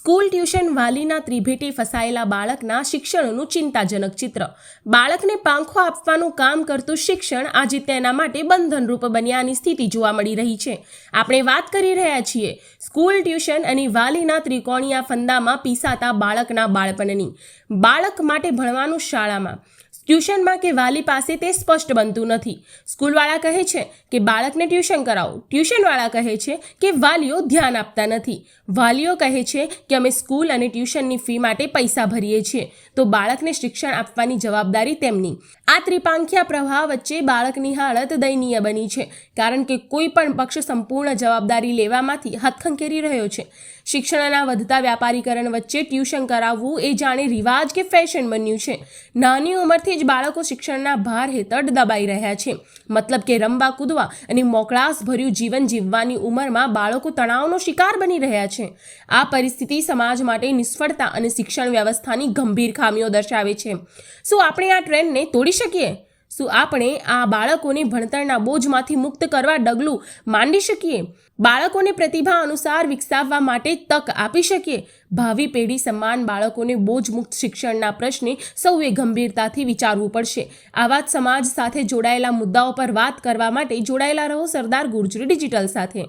School tuition વાલીના ત્રિભેટી ફસાયેલા બાળકના શિક્ષણનું ચિંતાજનક ચિત્ર. બાળકને પાંખો આપવાનું કામ કરતું શિક્ષણ આજે તેના માટે બંધનરૂપ બન્યાની સ્થિતિ જોવા મળી રહી છે. આપણે વાત કરી રહ્યા છીએ સ્કૂલ ટ્યુશન અને વાલીના ત્રિકોણીયા ફંદામાં પીસાતા બાળકના બાળપણની. બાળક માટે ભણવાનું શાળામાં. ટ્યુશનમાં કે વાલી પાસે તે સ્પષ્ટ બનતું નથી. સ્કૂલવાળા કહે છે કે બાળકને ટ્યુશન કરાવો. ટ્યુશનવાળા કહે છે કે વાલીઓ ધ્યાન આપતા નથી. વાલીઓ કહે છે કે અમે સ્કૂલ અને ટ્યુશનની ફી માટે પૈસા ભરીએ છીએ. તો બાળકને શિક્ષણ આપવાની જવાબદારી તેમની. આ ત્રિપાંખ્યા પ્રવાહ વચ્ચે બાળકની હાલત દયનીય બની છે, કારણ કે કોઈ પણ પક્ષ સંપૂર્ણ જવાબદારી લેવામાંથી હથખંખેરી રહ્યો છે. શિક્ષણના વધતા વ્યાપારીકરણ વચ્ચે ટ્યુશન કરાવવું એ જાણે રિવાજ કે ફેશન બન્યું છે. નાની ઉંમરથી જ બાળકો શિક્ષણના ભાર હેઠળ દબાઈ રહ્યા છે. મતલબ કે રમવા, કૂદવા અને મોકળાશભર્યું જીવન જીવવાની ઉંમરમાં બાળકો તણાવનો શિકાર બની રહ્યા છે. આ પરિસ્થિતિ સમાજ માટે નિષ્ફળતા અને શિક્ષણ વ્યવસ્થાની ગંભીર ખામીઓ દર્શાવે છે. શું આપણે આ ટ્રેન્ડને તોડી શકીએ? શું આપણે આ બાળકોને ભણતરના બોજમાંથી મુક્ત કરવા ડગલું માંડી શકીએ? બાળકોને પ્રતિભા અનુસાર વિકસાવવા માટે તક આપી શકીએ? ભાવિ પેઢી સમાન બાળકોને બોજ મુક્ત શિક્ષણના પ્રશ્ને સૌએ ગંભીરતાથી વિચારવું પડશે. આવા જ સમાજ સાથે જોડાયેલા મુદ્દાઓ પર વાત કરવા માટે જોડાયેલા રહો સરદાર ગુર્જર ડિજિટલ સાથે.